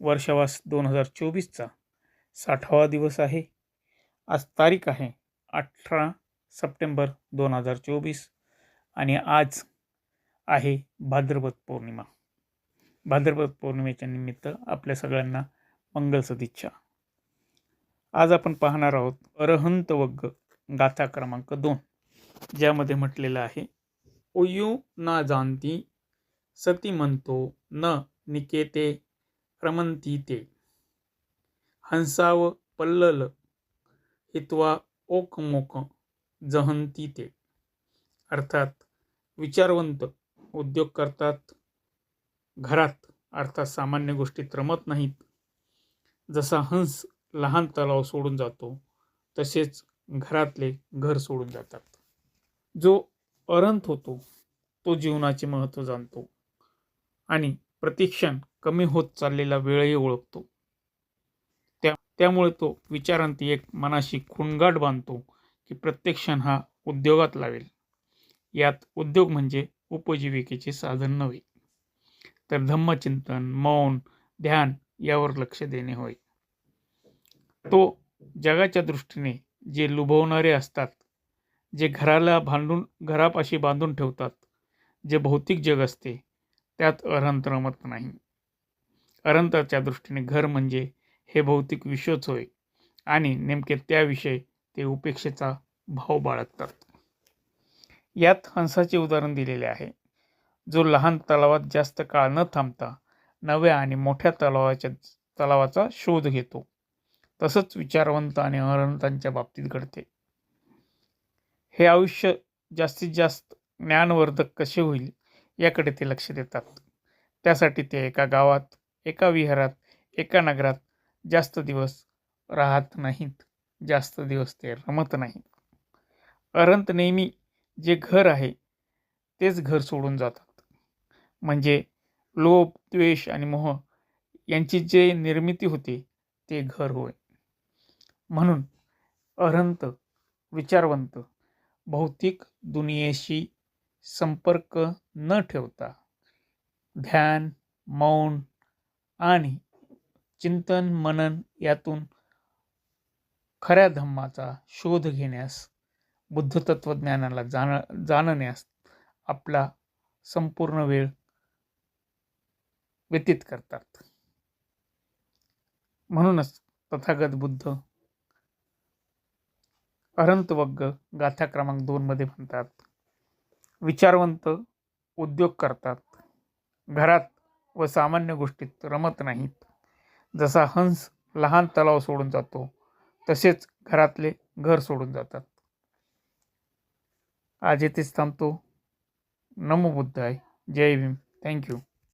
वर्षावास दोन हजार चोवीसचा साठावा दिवस आहे. आज तारीख आहे अठरा सप्टेंबर दोन हजार चोवीस आणि आज आहे भाद्रपद पौर्णिमा. भाद्रपद पौर्णिमेच्या निमित्त आपल्या सगळ्यांना मंगल सदिच्छा. आज आपण पाहणार आहोत अरहंत वग्ग गाथा क्रमांक दोन ज्यामध्ये म्हटलेलं आहे ओयू ना जाणती सती म्हणतो न निकेते रमंती ते हंसाव पल्लल हित्वा ओकमोक जहंती ते अर्थात विचारवंत उद्योग करतात घरात अर्थात सामान्य गोष्टीत रमत नाहीत. जसा हंस लहान तलाव सोडून जातो तसेच घरातले घर सोडून जातात. जो अरंत होतो तो जीवनाचे महत्त्व जाणतो. आणि प्रतिक्षण कमी होत चाललेला वेळही ओळखतो. त्या त्यामुळे तो विचारांती एक मनाशी खुणगाट बांधतो की प्रत्येक क्षण हा उद्योगात लावेल. यात उद्योग म्हणजे उपजीविकेचे साधन नव्हे तर धम्मचिंतन मौन ध्यान यावर लक्ष देणे होय. तो जगाच्या दृष्टीने जे लुभवणारे असतात जे घराला बांधून घरापाशी बांधून ठेवतात जे भौतिक जग असते त्यात अरंत रमत नाही. अरंताच्या दृष्टीने घर म्हणजे हे भौतिक विश्वच होय आणि नेमके त्याविषयी ते उपेक्षेचा भाव बाळगतात. यात हंसाचे उदाहरण दिलेले आहे. जो लहान तलावात जास्त काळ न थांबता नव्या आणि मोठ्या तलावाच्या तलावाचा शोध घेतो. तसंच विचारवंत आणि अरहंतांच्या बाबतीत घडते. हे आयुष्य जास्तीत जास्त ज्ञानवर्धक कसे होईल? याकडे ते लक्ष देतात. त्यासाठी ते एका गावात एका विहारात एका नगरात जास्त दिवस राहत नाहीत. जास्त दिवस ते रमत नाहीत. अरंत नेहमी जे घर आहे तेच घर सोडून जातात. म्हणजे लोभ द्वेष आणि मोह यांची जे निर्मिती होते ते घर होय. म्हणून अरंत विचारवंत भौतिक दुनियेशी संपर्क न ठेवता ध्यान मौन आणि चिंतन मनन यातून खऱ्या धम्माचा शोध घेण्यास बुद्ध तत्त्वज्ञानाला जाण जाणण्यास आपला संपूर्ण वेळ व्यतीत करतात. म्हणूनच तथागत बुद्ध अरंतवग्ग गाथा क्रमांक दोनमध्ये म्हणतात विचारवंत उद्योग करतात. घरात व सामान्य गोष्टीत रमत नाहीत. जसा हंस लहान तलाव सोडून जातो तसेच घरातले घर सोडून जातात. आज येथेच थांबतो. नमो बुद्धाय. जय भीम. थँक्यू